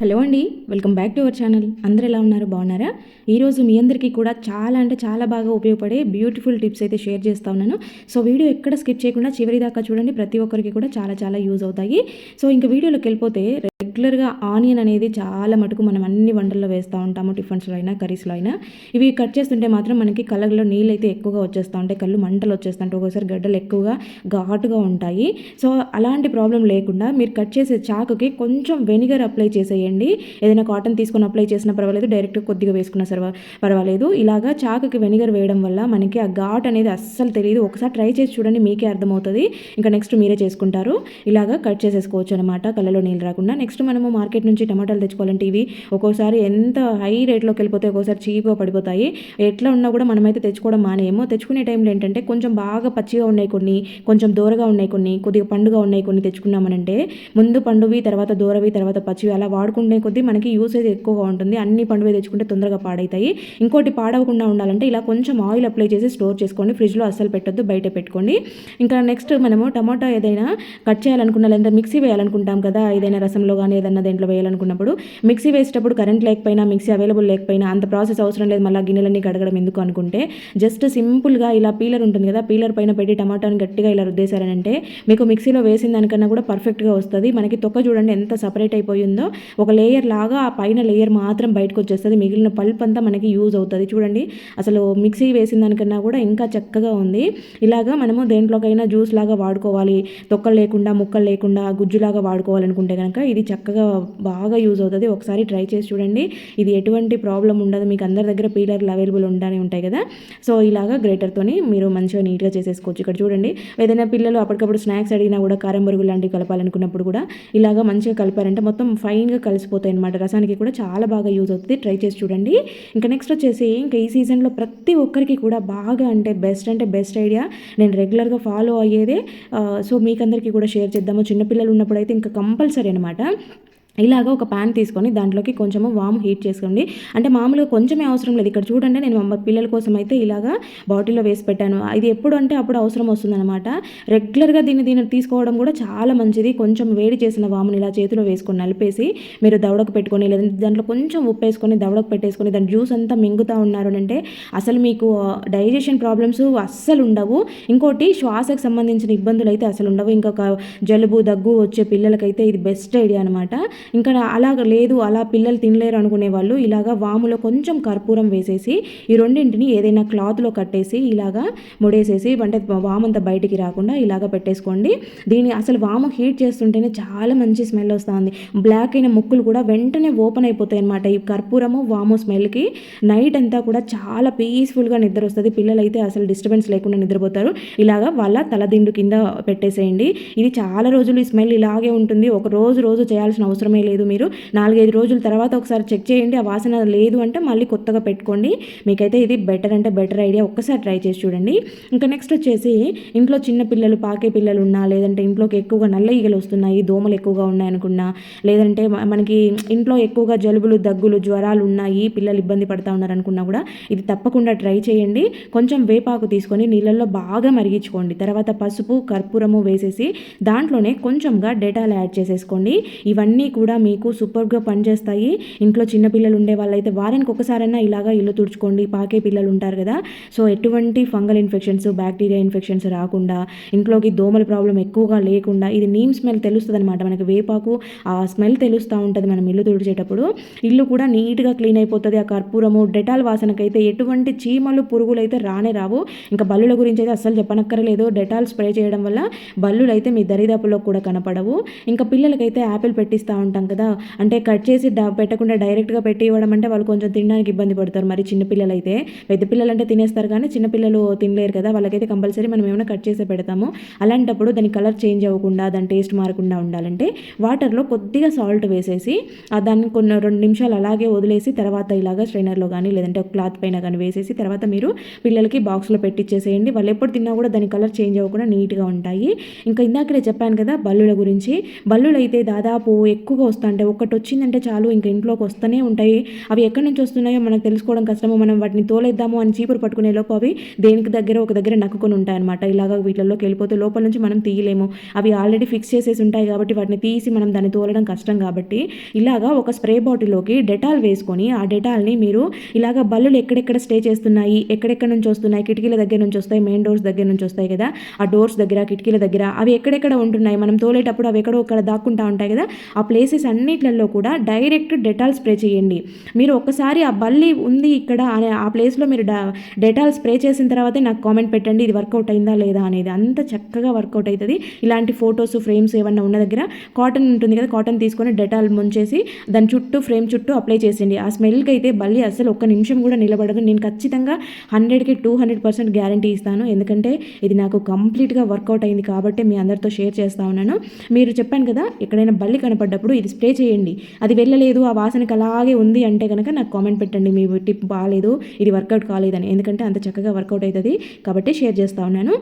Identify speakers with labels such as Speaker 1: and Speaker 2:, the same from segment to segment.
Speaker 1: Hello అండి welcome back to our channel. అందరూ ఎలా ఉన్నారు? బాగున్నారా? ఈరోజు మీ అందరికీ కూడా చాలా అంటే చాలా బాగా ఉపయోగపడే బ్యూటిఫుల్ టిప్స్ అయితే షేర్ చేస్తా ఉన్నాను. సో వీడియో ఎక్కడ స్కిప్ చేయకుండా చివరి దాకా చూడండి. ప్రతి ఒక్కరికి కూడా చాలా చాలా యూజ్ అవుతాయి. సో ఇంకా వీడియోలోకి వెళ్ళిపోతే రెగ్యులర్గా ఆనియన్ అనేది చాలా మటుకు మనం అన్ని వంటల్లో వేస్తూ ఉంటాము. టిఫిన్స్లో అయినా కర్రీస్లో అయినా. ఇవి కట్ చేస్తుంటే మాత్రం మనకి కళ్ళలో నీళ్ళు అయితే ఎక్కువగా వచ్చేస్తూ ఉంటాయి. కళ్ళు మంటలు వచ్చేస్తుంటాయి ఒక్కోసారి గడ్డలు ఎక్కువగా ఘాటుగా ఉంటాయి. సో అలాంటి ప్రాబ్లం లేకుండా మీరు కట్ చేసే చాకుకి కొంచెం వెనిగర్ అప్లై చేసేయండి ఏదైనా కాటన్ తీసుకొని అప్లై చేసినా పర్వాలేదు డైరెక్ట్ కొద్దిగా వేసుకున్నా సర్వ పర్వాలేదు. ఇలాగా చాకుకి వెనిగర్ వేయడం వల్ల మనకి ఆ ఘాట్ అనేది అస్సలు తెలియదు ఒకసారి ట్రై చేసి చూడండి మీకే అర్థమవుతుంది. ఇంకా నెక్స్ట్ మీరే చేసుకుంటారు. ఇలాగా కట్ చేసేసుకోవచ్చు అనమాట కళ్ళలో నీళ్ళు రాకుండా. నెక్స్ట్ మనము మార్కెట్ నుంచి టమాటాలు తెచ్చుకోవాలంటే ఇవి ఒక్కోసారి ఎంత హై రేట్లోకి వెళ్ళిపోతే ఒక్కోసారి చీప్గా పడిపోతాయి. ఎట్లా ఉన్నా కూడా మనమైతే తెచ్చుకోవడం మానేమో తెచ్చుకునే టైంలో ఏంటంటే కొంచెం బాగా పచ్చిగా ఉన్నాయి కొన్ని కొంచెం దూరగా ఉన్నాయి కొన్ని కొద్దిగా పండుగ ఉన్నాయి కొన్ని తెచ్చుకున్నామనంటే ముందు పండువి తర్వాత దూరవి తర్వాత పచ్చివి అలా వాడుకునే కొద్దీ మనకి యూసేజ్ ఎక్కువగా ఉంటుంది. అన్ని పండుగ తెచ్చుకుంటే తొందరగా పాడవుతాయి ఇంకోటి పాడవకుండా ఉండాలంటే ఇలా కొంచెం ఆయిల్ అప్లై చేసి స్టోర్ చేసుకోండి ఫ్రిడ్జ్లో అస్సలు పెట్టొద్దు బయట పెట్టుకోండి. ఇంకా నెక్స్ట్ మనము టమాటా ఏదైనా కట్ చేయాలనుకున్నా లేదా మిక్సీ వేయాలనుకుంటాం కదా ఏదైనా రసంలో కానీ ఏదైనా దేంట్లో వేయాలనుకున్నప్పుడు. మిక్సీ వేసేటప్పుడు కరెంట్ లేకపోయినా మిక్సీ అవైలబుల్ లేకపోయినా అంత ప్రాసెస్ అవసరం లేదు మళ్ళీ గిన్నెలన్నీ కడగడం ఎందుకు అనుకుంటే జస్ట్ సింపుల్గా ఇలా పీలర్ ఉంటుంది కదా పీలర్ పైన పెట్టి టమాటాని గట్టిగా ఇలా రుద్దేశారనంటే మీకు మిక్సీలో వేసిన దానికన్నా కూడా పర్ఫెక్ట్గా వస్తుంది. మనకి తొక్క చూడండి ఎంత సపరేట్ అయిపోయిందో. ఒక లేయర్ లాగా ఆ పైన లేయర్ మాత్రం బయటకు వచ్చేస్తుంది. మిగిలిన పల్ప్ అంతా మనకి యూజ్ అవుతుంది. చూడండి అసలు మిక్సీ వేసిన దానికన్నా కూడా ఇంకా చక్కగా ఉంది. ఇలాగా మనము దేంట్లోకైనా జ్యూస్ లాగా వాడుకోవాలి. తొక్కలు లేకుండా ముక్కలు లేకుండా గుజ్జులాగా వాడుకోవాలనుకుంటే కనుక ఇది చక్కగా బాగా యూజ్ అవుతుంది. ఒకసారి ట్రై చేసి చూడండి. ఇది ఎటువంటి ప్రాబ్లం ఉండదు. మీకు అందరి దగ్గర పీలర్లు అవైలబుల్ ఉండాలని ఉంటాయి కదా. సో ఇలాగా గ్రేటర్తోని మీరు మంచిగా నీట్గా చేసేసుకోవచ్చు. ఇక్కడ చూడండి ఏదైనా పిల్లలు అప్పటికప్పుడు స్నాక్స్ అడిగినా కూడా కారం బరుగు లాంటివి కలపాలనుకున్నప్పుడు కూడా ఇలాగా మంచిగా కలిపారంటే మొత్తం ఫైన్గా కలిసిపోతాయి అనమాట రసానికి కూడా చాలా బాగా యూజ్ అవుతుంది. ట్రై చేసి చూడండి. ఇంకా నెక్స్ట్ వచ్చేసి ఇంకా ఈ సీజన్లో ప్రతి ఒక్కరికి కూడా బాగా అంటే బెస్ట్ అంటే బెస్ట్ ఐడియా నేను రెగ్యులర్గా ఫాలో అయ్యేదే సో మీకందరికీ కూడా షేర్ చేద్దాము. చిన్నపిల్లలు ఉన్నప్పుడు అయితే ఇంకా కంపల్సరీ అనమాట ఇలాగ ఒక ప్యాన్ తీసుకొని దాంట్లోకి కొంచెము వాము హీట్ చేసుకోండి. అంటే మామూలుగా కొంచెమే అవసరం లేదు. ఇక్కడ చూడండి నేను మా పిల్లల కోసం అయితే ఇలాగా బాటిల్లో వేసి పెట్టాను. ఇది ఎప్పుడు అంటే అప్పుడు అవసరం వస్తుందన్నమాట. రెగ్యులర్గా దీన్ని దీన్ని తీసుకోవడం కూడా చాలా మంచిది. కొంచెం వేడి చేసిన వాముని ఇలా చేతిలో వేసుకొని నలిపేసి మీరు దవడకు పెట్టుకొని లేదంటే దాంట్లో కొంచెం ఉప్పు వేసుకొని దవడకు పెట్టేసుకొని దాని జ్యూస్ అంతా మింగుతూ ఉన్నారు అంటే అసలు మీకు డైజెషన్ ప్రాబ్లమ్స్ అస్సలు ఉండవు. ఇంకోటి శ్వాసకు సంబంధించిన ఇబ్బందులు అయితే అసలు ఉండవు. ఇంకొక జలుబు దగ్గు వచ్చే పిల్లలకైతే ఇది బెస్ట్ ఐడియా అనమాట ఇంకా అలాగ లేదు అలా పిల్లలు తినలేరు అనుకునే వాళ్ళు ఇలాగా వాములో కొంచెం కర్పూరం వేసేసి ఈ రెండింటిని ఏదైనా క్లాత్లో కట్టేసి ఇలాగా ముడేసేసి అంటే వామంతా బయటికి రాకుండా ఇలాగ పెట్టేసుకోండి. దీన్ని అసలు వాము హీట్ చేస్తుంటేనే చాలా మంచి స్మెల్ వస్తుంది. బ్లాక్ అయిన ముక్కులు కూడా వెంటనే ఓపెన్ అయిపోతాయి అనమాట ఈ కర్పూరము వాము స్మెల్కి నైట్ అంతా కూడా చాలా పీస్ఫుల్గా నిద్ర వస్తుంది. పిల్లలైతే అసలు డిస్టర్బెన్స్ లేకుండా నిద్రపోతారు. ఇలాగా వాళ్ళ తలదిండు కింద పెట్టేసేయండి. ఇది చాలా రోజులు ఈ స్మెల్ ఇలాగే ఉంటుంది. ఒక రోజు రోజు చేయాల్సిన అవసరం అవసరమే లేదు మీరు. నాలుగైదు రోజుల తర్వాత ఒకసారి చెక్ చేయండి. ఆ వాసన లేదు అంటే మళ్ళీ కొత్తగా పెట్టుకోండి. మీకైతే ఇది బెటర్ అంటే బెటర్ ఐడియా. ఒక్కసారి ట్రై చేసి చూడండి. ఇంకా నెక్స్ట్ వచ్చేసి ఇంట్లో చిన్న పిల్లలు పాకే పిల్లలు ఉన్నా లేదంటే ఇంట్లోకి ఎక్కువగా నల్ల ఈగలు వస్తున్నాయి దోమలు ఎక్కువగా ఉన్నాయనుకున్నా లేదంటే మనకి ఇంట్లో ఎక్కువగా జలుబులు దగ్గులు జ్వరాలు ఉన్నాయి పిల్లలు ఇబ్బంది పడతా ఉన్నారనుకున్నా కూడా ఇది తప్పకుండా ట్రై చేయండి. కొంచెం వేపాకు తీసుకొని నీళ్ళల్లో బాగా మరిగించుకోండి. తర్వాత పసుపు కర్పూరము వేసేసి దాంట్లోనే కొంచెంగా డేటాలు యాడ్ చేసేసుకోండి. ఇవన్నీ కూడా కూడా మీకు సూపర్గా పనిచేస్తాయి. ఇంట్లో చిన్నపిల్లలు ఉండే వాళ్ళైతే వారానికి ఒకసారైనా ఇలాగా ఇల్లు తుడుచుకోండి. పాకే పిల్లలు ఉంటారు కదా. సో ఎటువంటి ఫంగల్ ఇన్ఫెక్షన్స్ బ్యాక్టీరియా ఇన్ఫెక్షన్స్ రాకుండా ఇంట్లోకి దోమల ప్రాబ్లం ఎక్కువగా లేకుండా ఇది నీమ్ స్మెల్ తెలుస్తుంది అనమాట మనకి వేపాకు ఆ స్మెల్ తెలుస్తూ ఉంటుంది మనం ఇల్లు తుడిచేటప్పుడు. ఇల్లు కూడా నీట్గా క్లీన్ అయిపోతుంది. ఆ కర్పూరము డెటాల్ వాసనకైతే ఎటువంటి చీమలు పురుగులు అయితే రానే రావు. ఇంకా బల్లుల గురించి అయితే అస్సలు చెప్పనక్కర్లేదు. డెటాల్ స్ప్రే చేయడం వల్ల బల్లులు అయితే మీ దరిదాపులో కూడా కనపడవు. ఇంకా పిల్లలకైతే యాపిల్ పెట్టిస్తూ ఉంటాం కదా. అంటే కట్ చేసి పెట్టకుండా డైరెక్ట్గా పెట్టి ఇవ్వడం అంటే వాళ్ళు కొంచెం తినడానికి ఇబ్బంది పడతారు. మరి చిన్నపిల్లలు అయితే పెద్ద పిల్లలు అంటే తినేస్తారు కానీ చిన్నపిల్లలు తినలేరు కదా. వాళ్ళకైతే కంపల్సరీ మనం ఏమైనా కట్ చేసి పెడతాము. అలాంటప్పుడు దాని కలర్ చేంజ్ అవ్వకుండా దాని టేస్ట్ మారకుండా ఉండాలంటే వాటర్లో కొద్దిగా సాల్ట్ వేసేసి దాన్ని కొన్ని రెండు నిమిషాలు అలాగే వదిలేసి తర్వాత ఇలాగా స్ట్రైనర్లో కానీ లేదంటే ఒక క్లాత్ పైన కానీ వేసేసి తర్వాత మీరు పిల్లలకి బాక్స్లో పెట్టించేసేయండి వాళ్ళు ఎప్పుడు తిన్నా కూడా దాని కలర్ చేంజ్ అవ్వకుండా నీట్గా ఉంటాయి. ఇంకా ఇందాకనే చెప్పాను కదా బల్లుల గురించి. బల్లులు అయితే దాదాపు ఎక్కువ ఎక్కువగా వస్తూ ఉంటాయి ఒకటి వచ్చిందంటే చాలు ఇంకా ఇంట్లోకి వస్తూనే ఉంటాయి. అవి ఎక్కడి నుంచి వస్తున్నాయో మనకు తెలుసుకోవడం కష్టమో. మనం వాటిని తోలేద్దాము అని చీపురు పట్టుకునే లోపు అవి దేనికి దగ్గర ఒక దగ్గర నక్కుకొని ఉంటాయి అనమాట ఇలాగ వీటిల్లోకి వెళ్ళిపోతే లోపల నుంచి మనం తీయలేము. అవి ఆల్రెడీ ఫిక్స్ చేసేసి ఉంటాయి కాబట్టి వాటిని తీసి మనం దాన్ని తోలడం కష్టం కాబట్టి ఇలాగా ఒక స్ప్రే బాటిల్లోకి డెటాల్ వేసుకొని ఆ డెటాల్ని మీరు ఇలాగ బల్లులు ఎక్కడెక్కడ స్టే చేస్తున్నాయి ఎక్కడెక్కడ నుంచి వస్తున్నాయి కిటికీల దగ్గర నుంచి వస్తాయి మెయిన్ డోర్స్ దగ్గర నుంచి వస్తాయి కదా ఆ డోర్స్ దగ్గర కిటికీల దగ్గర అవి ఎక్కడెక్కడ ఉంటున్నాయి? మనం తోలేటప్పుడు అవి ఎక్కడో అక్కడ దాక్కుంటా ఉంటాయి కదా ఆ ప్లేస్ ప్లేసెస్ అన్నిట్లలో కూడా డైరెక్ట్ డెటాల్ స్ప్రే చేయండి. మీరు ఒక్కసారి ఆ బల్లి ఉంది ఇక్కడ అనే ఆ ప్లేస్లో మీరు డెటాల్ స్ప్రే చేసిన తర్వాతే నాకు కామెంట్ పెట్టండి ఇది వర్కౌట్ అయిందా లేదా అనేది. అంత చక్కగా వర్కౌట్ అవుతుంది ఇలాంటి ఫొటోస్ ఫ్రేమ్స్ ఏమన్నా ఉన్న దగ్గర కాటన్ ఉంటుంది కదా కాటన్ తీసుకొని డెటాల్ ముంచేసి దాని చుట్టూ ఫ్రేమ్ చుట్టూ అప్లై చేసేయండి. ఆ స్మెల్కి అయితే బల్లి అసలు ఒక్క నిమిషం కూడా నిలబడదు. నేను ఖచ్చితంగా హండ్రెడ్కి టూ హండ్రెడ్ పర్సెంట్ గ్యారంటీ ఇస్తాను. ఎందుకంటే ఇది నాకు కంప్లీట్గా వర్కౌట్ అయింది కాబట్టి మీ అందరితో షేర్ చేస్తా ఉన్నాను. మీరు చెప్పాను కదా ఎక్కడైనా బల్లి కనపడ్డప్పుడు ఇది స్ప్రే చేయండి. అది వెళ్ళలేదు ఆ వాసనకి అలాగే ఉంది అంటే కనుక నాకు కామెంట్ పెట్టండి. మీ టిప్ బాగాలేదు ఇది వర్కౌట్ కాలేదని. ఎందుకంటే అంత చక్కగా వర్కౌట్ అవుతుంది. కాబట్టి షేర్ చేస్తూ ఉన్నాను.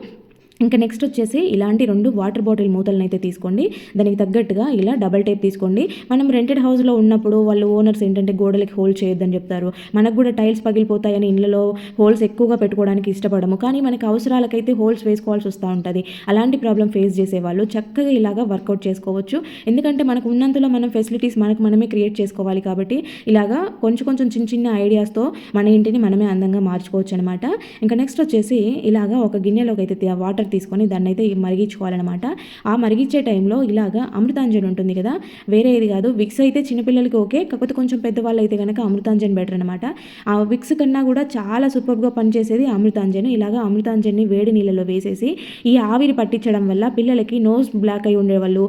Speaker 1: ఇంకా నెక్స్ట్ వచ్చేసి ఇలాంటి రెండు వాటర్ బాటిల్ మూతలను అయితే తీసుకోండి. దానికి తగ్గట్టుగా ఇలా డబల్ టేప్ తీసుకోండి. మనం రెంటెడ్ హౌస్లో ఉన్నప్పుడు వాళ్ళు ఓనర్స్ ఏంటంటే గోడలకి హోల్ చేయొద్దని చెప్తారు. మనకు కూడా టైల్స్ పగిలిపోతాయని ఇళ్ళలో హోల్స్ ఎక్కువగా పెట్టుకోవడానికి ఇష్టపడము. కానీ మనకి అవసరాలకైతే హోల్స్ వేసుకోవాల్సి వస్తూ ఉంటుంది. అలాంటి ప్రాబ్లం ఫేస్ చేసేవాళ్ళు చక్కగా ఇలాగా వర్కౌట్ చేసుకోవచ్చు. ఎందుకంటే మనకు ఉన్నంతలో మనం ఫెసిలిటీస్ మనకు మనమే క్రియేట్ చేసుకోవాలి కాబట్టి ఇలాగా కొంచెం కొంచెం చిన్న చిన్న ఐడియాస్తో మన ఇంటిని మనమే అందంగా మార్చుకోవచ్చు అనమాట ఇంకా నెక్స్ట్ వచ్చేసి ఇలాగా ఒక గిన్నెలోకి అయితే వాటర్ వాటర్ తీసుకొని దాన్ని అయితే మరిగించుకోవాలన్నమాట. ఆ మరిగించే టైంలో ఇలాగా అమృతాంజన్ ఉంటుంది కదా వేరే ఏది కాదు విక్స్ అయితే చిన్నపిల్లలకి ఓకే కాకపోతే కొంచెం పెద్దవాళ్ళు అయితే కనుక అమృతాంజన్ బెటర్ అనమాట ఆ విక్స్ కన్నా కూడా చాలా సూపర్గా పనిచేసేది అమృతాంజన్. ఇలాగా అమృతాంజన్ని వేడి నీళ్ళలో వేసేసి ఈ ఆవిరి పట్టించడం వల్ల పిల్లలకి నోస్ బ్లాక్ అయి ఉండేవాళ్ళు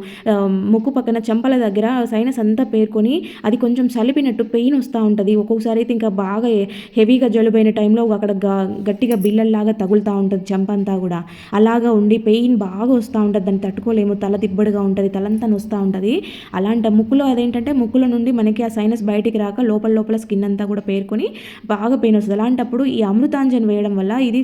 Speaker 1: ముక్కు పక్కన చెంపల దగ్గర సైనస్ అంతా పేర్కొని అది కొంచెం సలిపినట్టు పెయిన్ వస్తూ ఉంటుంది. ఒక్కొక్కసారి అయితే ఇంకా బాగా హెవీగా జలుబైన టైంలో అక్కడ గట్టిగా బిల్లల్లాగా తగులుతూ ఉంటుంది చెంప అంతా కూడా అలాగా ఉండి పెయిన్ బాగా వస్తూ ఉంటుంది దాన్ని తట్టుకోలేము తల దిబ్బడిగా ఉంటుంది తలంతా నొస్తూ ఉంటుంది. అలాంటి ముక్కులో అదేంటంటే ముక్కులో నుండి మనకి ఆ సైనస్ బయటికి రాక లోపల లోపల స్కిన్ అంతా కూడా పేర్కొని బాగా పెయిన్ వస్తుంది. అలాంటప్పుడు ఈ అమృతాంజన్ వేయడం వల్ల ఇది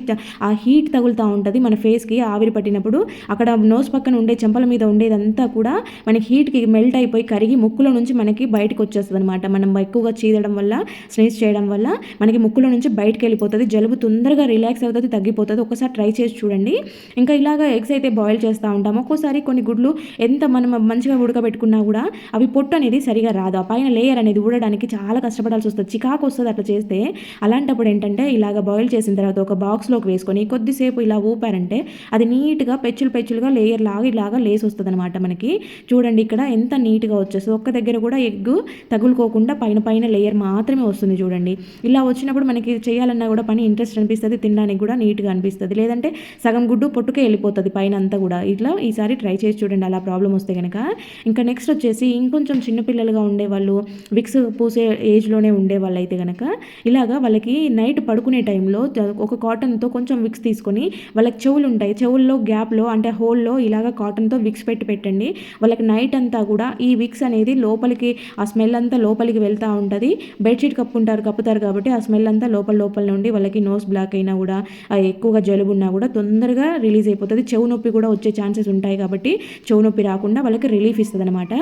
Speaker 1: ఆ హీట్ తగులుతూ ఉంటుంది మన ఫేస్కి ఆవిరి పట్టినప్పుడు. అక్కడ నోస్ పక్కన ఉండే చెంపల మీద ఉండేదంతా కూడా మనకి హీట్కి మెల్ట్ అయిపోయి కరిగి ముక్కులో నుంచి మనకి బయటకు వచ్చేస్తుంది అనమాట మనం ఎక్కువగా చీదడం వల్ల స్నేస్ చేయడం వల్ల మనకి ముక్కులో నుంచి బయటకు వెళ్ళిపోతుంది. జలుబు తొందరగా రిలాక్స్ అవుతుంది తగ్గిపోతుంది. ఒకసారి ట్రై చేసి చూడండి. ఇంకా ఇలాగ ఎగ్స్ అయితే బాయిల్ చేస్తూ ఉంటాం ఒక్కోసారి కొన్ని గుడ్లు ఎంత మనం మంచిగా ఉడకబెట్టుకున్నా కూడా అవి పొట్టు అనేది సరిగా రాదు. ఆ పైన లేయర్ అనేది ఊడడానికి చాలా కష్టపడాల్సి వస్తుంది. చికాకు వస్తుంది అట్లా చేస్తే. అలాంటప్పుడు ఏంటంటే ఇలాగ బాయిల్ చేసిన తర్వాత ఒక బాక్స్లోకి వేసుకొని కొద్దిసేపు ఇలా ఊపారంటే అది నీట్గా పెచ్చులు పెచ్చులుగా లేయర్ లాగా ఇలాగా లేసి వస్తుంది అనమాట మనకి. చూడండి ఇక్కడ ఎంత నీట్గా వచ్చేస్తుంది. ఒక్క దగ్గర కూడా ఎగ్ తగులుకోకుండా పైన పైన లేయర్ మాత్రమే వస్తుంది చూడండి. ఇలా వచ్చినప్పుడు మనకి చేయాలన్నా కూడా పని ఇంట్రెస్ట్ అనిపిస్తుంది. తినడానికి కూడా నీట్గా అనిపిస్తుంది. లేదంటే సగం గుడ్డు పొట్టుకే వెళ్ళిపోతుంది పైన అంతా కూడా. ఇట్లా ఈసారి ట్రై చేసి చూడండి అలా ప్రాబ్లం వస్తే కనుక ఇంకా నెక్స్ట్ వచ్చేసి ఇంకొంచెం చిన్నపిల్లలుగా ఉండేవాళ్ళు విక్స్ పూసే ఏజ్లోనే ఉండే వాళ్ళు అయితే కనుక ఇలాగా వాళ్ళకి నైట్ పడుకునే టైంలో ఒక కాటన్తో కొంచెం విక్స్ తీసుకొని వాళ్ళకి చెవులు ఉంటాయి చెవుల్లో గ్యాప్లో అంటే హోల్లో ఇలాగ కాటన్తో విక్స్ పెట్టి పెట్టండి. వాళ్ళకి నైట్ అంతా కూడా ఈ విక్స్ అనేది లోపలికి ఆ స్మెల్ అంతా లోపలికి వెళ్తూ ఉంటుంది. బెడ్షీట్ కప్పుకుంటారు కప్పుతారు కాబట్టి ఆ స్మెల్ అంతా లోపల లోపల నుండి వాళ్ళకి నోస్ బ్లాక్ అయినా కూడా ఎక్కువగా జలుబు ఉన్నా కూడా తొందరగా రిలీజ్ అయిపోతుంది. చెవు నొప్పి కూడా వచ్చే ఛాన్సెస్ ఉంటాయి కాబట్టి చెవు నొప్పి రాకుండా వాళ్ళకి రిలీఫ్ ఇస్తుంది అనమాట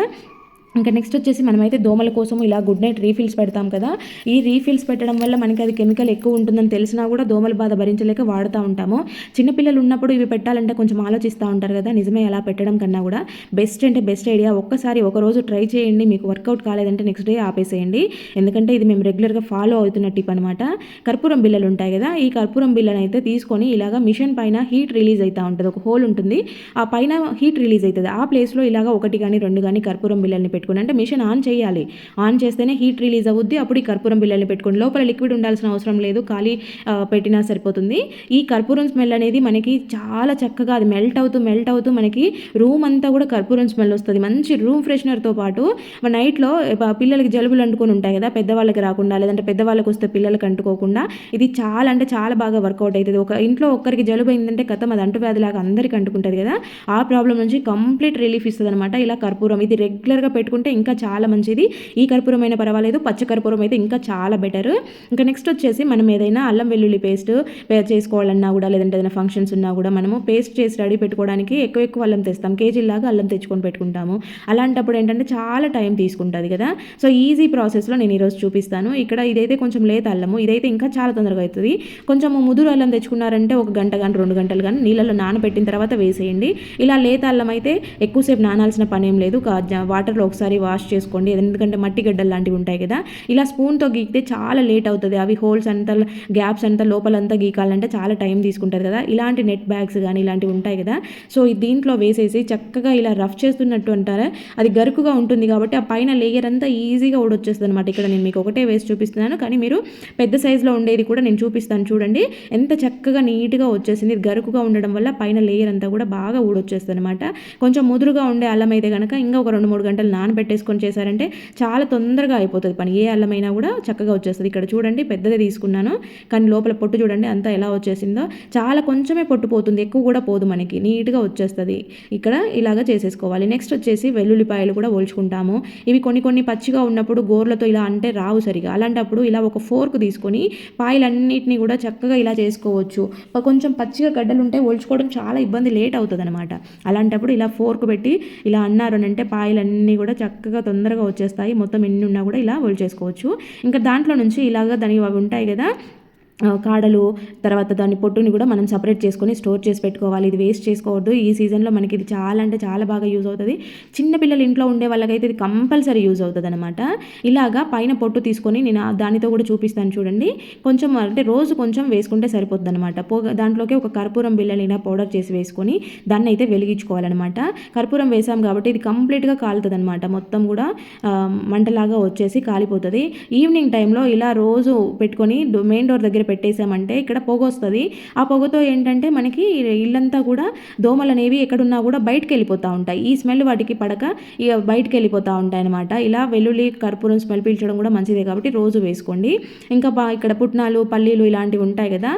Speaker 1: ఇంకా నెక్స్ట్ వచ్చేసి మనమైతే దోమల కోసం ఇలా గుడ్ నైట్ రీఫిల్స్ పెడతాం కదా. ఈ రీఫిల్స్ పెట్టడం వల్ల మనకి అది కెమికల్ ఎక్కువ ఉంటుందని తెలిసినా కూడా దోమల బాధ భరించలేక వాడుతూ ఉంటాము. చిన్నపిల్లలు ఉన్నప్పుడు ఇవి పెట్టాలంటే కొంచెం ఆలోచిస్తూ ఉంటారు కదా నిజమే అలా పెట్టడం కన్నా కూడా. బెస్ట్ అంటే బెస్ట్ ఐడియా ఒక్కసారి ఒక రోజు ట్రై చేయండి మీకు వర్కౌట్ కాలేదంటే నెక్స్ట్ డే ఆపేసేయండి. ఎందుకంటే ఇది మేము రెగ్యులర్గా ఫాలో అవుతున్న టిప్ అనమాట కర్పూరం బిల్లలు ఉంటాయి కదా ఈ కర్పూరం బిల్లను అయితే తీసుకొని ఇలాగ మిషన్ పైన హీట్ రిలీజ్ అవుతూ ఉంటుంది. ఒక హోల్ ఉంటుంది. ఆ పైన హీట్ రిలీజ్ అవుతుంది ఆ ప్లేస్లో ఇలాగ ఒకటి కానీ రెండు కానీ కర్పూరం బిల్లల్ని పెట్టుకుని అంటే మిషన్ ఆన్ చేయాలి. ఆన్ చేస్తేనే హీట్ రిలీజ్ అవుద్ది అప్పుడు ఈ కర్పూరం బిల్లల్ని పెట్టుకోండి. లోపల లిక్విడ్ ఉండాల్సిన అవసరం లేదు ఖాళీ పెట్టినా సరిపోతుంది. ఈ కర్పూరం స్మెల్ అనేది మనకి చాలా చక్కగా అది మెల్ట్ అవుతూ మెల్ట్ అవుతూ మనకి రూమ్ అంతా కూడా కర్పూరం స్మెల్ వస్తుంది. మంచి రూమ్ ఫ్రెషనర్తో పాటు నైట్లో పిల్లలకి జలుబులు అంటుకొని ఉంటాయి కదా పెద్దవాళ్ళకి రాకుండా లేదంటే పెద్దవాళ్ళకి వస్తే పిల్లలకి అంటుకోకుండా ఇది చాలా అంటే చాలా బాగా వర్కౌట్ అవుతుంది. ఒక ఇంట్లో ఒక్కరికి జలుబు అయిందంటే కథం అది అంటువ్యాధిలాగా అందరికీ అంటుకుంటుంది కదా ఆ ప్రాబ్లం నుంచి కంప్లీట్ రిలీఫ్ ఇస్తుంది అనమాట ఇలా కర్పూరం ఇది రెగ్యులర్గా పెట్టుకుంటే పెట్టుకుంటే ఇంకా చాలా మంచిది. ఈ కర్పూరం అయినా పర్వాలేదు పచ్చ కర్పూరం అయితే ఇంకా చాలా బెటర్ ఇంకా నెక్స్ట్ వచ్చేసి మనం ఏదైనా అల్లం వెల్లుల్లి పేస్ట్ చేసుకోవాలన్నా కూడా లేదంటే ఏదైనా ఫంక్షన్స్ ఉన్నా కూడా మనము పేస్ట్ చేసి రెడీ పెట్టుకోవడానికి ఎక్కువ ఎక్కువ అల్లం తెస్తాం. కేజీలాగా అల్లం తెచ్చుకొని పెట్టుకుంటాము. అలాంటప్పుడు ఏంటంటే చాలా టైం తీసుకుంటుంది కదా. సో ఈజీ ప్రాసెస్లో నేను ఈరోజు చూపిస్తాను. ఇక్కడ ఇదైతే కొంచెం లేత అల్లము. ఇదైతే ఇంకా చాలా తొందరగా అవుతుంది. కొంచెం ముదురు అల్లం తెచ్చుకున్నారంటే ఒక గంట కానీ రెండు గంటలు కానీ నీళ్ళలో నానబెట్టిన తర్వాత వేసేయండి. ఇలా లేత అల్లం అయితే ఎక్కువసేపు నానాల్సిన పని ఏం లేదు వాటర్లో ఒకసారి వాష్ చేసుకోండి. ఎందుకంటే మట్టి గడ్డలు లాంటివి ఉంటాయి కదా. ఇలా స్పూన్తో గీకితే చాలా లేట్ అవుతుంది. అవి హోల్స్ అంతా గ్యాప్స్ అంతా లోపలంతా గీకాలంటే చాలా టైం తీసుకుంటుంది కదా. ఇలాంటి నెట్ బ్యాగ్స్ కానీ ఇలాంటివి ఉంటాయి కదా. సో దీంట్లో వేసేసి చక్కగా ఇలా రఫ్ చేస్తున్నట్టు అంటారా? అది గరుకుగా ఉంటుంది కాబట్టి ఆ పైన లేయర్ అంతా ఈజీగా ఊడొచ్చేస్తుంది అనమాట ఇక్కడ నేను మీకు ఒకటే వేసి చూపిస్తున్నాను. కానీ మీరు పెద్ద సైజులో ఉండేది కూడా నేను చూపిస్తాను చూడండి. ఎంత చక్కగా నీట్గా వచ్చేసింది. గరుకుగా ఉండడం వల్ల పైన లేయర్ అంతా కూడా బాగా ఊడొచ్చేస్తుంది అనమాట కొంచెం ముదురుగా ఉండే అల్లం అయితే కనుక ఇంకా ఒక రెండు మూడు గంటలు నానబెట్టేసుకొని చేశారంటే చాలా తొందరగా అయిపోతుంది పని. ఏ అల్లమైనా కూడా చక్కగా వచ్చేస్తుంది. ఇక్కడ చూడండి పెద్దది తీసుకున్నాను. కానీ లోపల పొట్టు చూడండి అంతా ఎలా వచ్చేసిందో. చాలా కొంచెమే పొట్టు పోతుంది. ఎక్కువ కూడా పోదు మనకి. నీట్గా వచ్చేస్తుంది. ఇక్కడ ఇలాగ చేసేసుకోవాలి. నెక్స్ట్ వచ్చేసి వెల్లుల్లిపాయలు కూడా ఒల్చుకుంటాము ఇవి కొన్ని కొన్ని పచ్చిగా ఉన్నప్పుడు గోర్లతో ఇలా అంటే రావు సరిగా. అలాంటప్పుడు ఇలా ఒక ఫోర్క్ తీసుకొని పాయలన్నిటిని కూడా చక్కగా ఇలా చేసుకోవచ్చు. కొంచెం పచ్చిగా గడ్డలు ఉంటే ఒల్చుకోవడం చాలా ఇబ్బంది లేట్ అవుతుంది అనమాట అలాంటప్పుడు ఇలా ఫోర్క్ పెట్టి ఇలా అన్నారు అంటే పాయలన్నీ కూడా చక్కగా తొందరగా వచ్చేస్తాయి. మొత్తం ఎన్ని ఉన్నా కూడా ఇలా ఒలిచేసుకోవచ్చు ఇంకా దాంట్లో నుంచి ఇలాగ దానికి అవి ఉంటాయి కదా కాడలు తర్వాత దాని పొట్టుని కూడా మనం సపరేట్ చేసుకొని స్టోర్ చేసి పెట్టుకోవాలి. ఇది వేస్ట్ చేసుకోవద్దు. ఈ సీజన్లో మనకి ఇది చాలా అంటే చాలా బాగా యూజ్ అవుతుంది. చిన్నపిల్లలు ఇంట్లో ఉండే వాళ్ళకైతే ఇది కంపల్సరీ యూజ్ అవుతుంది అనమాట ఇలాగా పైన పొట్టు తీసుకొని నేను దానితో కూడా చూపిస్తాను చూడండి. కొంచెం అంటే రోజు కొంచెం వేసుకుంటే సరిపోతుంది అనమాట పోగ దాంట్లోకి ఒక కర్పూరం బిళ్ళని పౌడర్ చేసి వేసుకొని దాన్ని అయితే వెలిగించుకోవాలన్నమాట. కర్పూరం వేసాం కాబట్టి ఇది కంప్లీట్గా కాలుతుంది అనమాట మొత్తం కూడా మంటలాగా వచ్చేసి కాలిపోతుంది. ఈవినింగ్ టైంలో ఇలా రోజు పెట్టుకొని మెయిన్ డోర్ దగ్గర పెట్టేసామంటే ఇక్కడ పొగ వస్తుంది ఆ పొగతో ఏంటంటే మనకి ఇల్లంతా కూడా దోమలు అనేవి ఎక్కడున్నా కూడా బయటకు వెళ్ళిపోతూ ఉంటాయి. ఈ స్మెల్ వాటికి పడక ఇక బయటకు వెళ్ళిపోతూ ఉంటాయి అనమాట ఇలా వెల్లుల్లి కర్పూరం స్మెల్ పీల్చడం కూడా మంచిదే కాబట్టి రోజు వేసుకోండి. ఇంకా ఇక్కడ పుట్నాలు పల్లీలు ఇలాంటివి ఉంటాయి కదా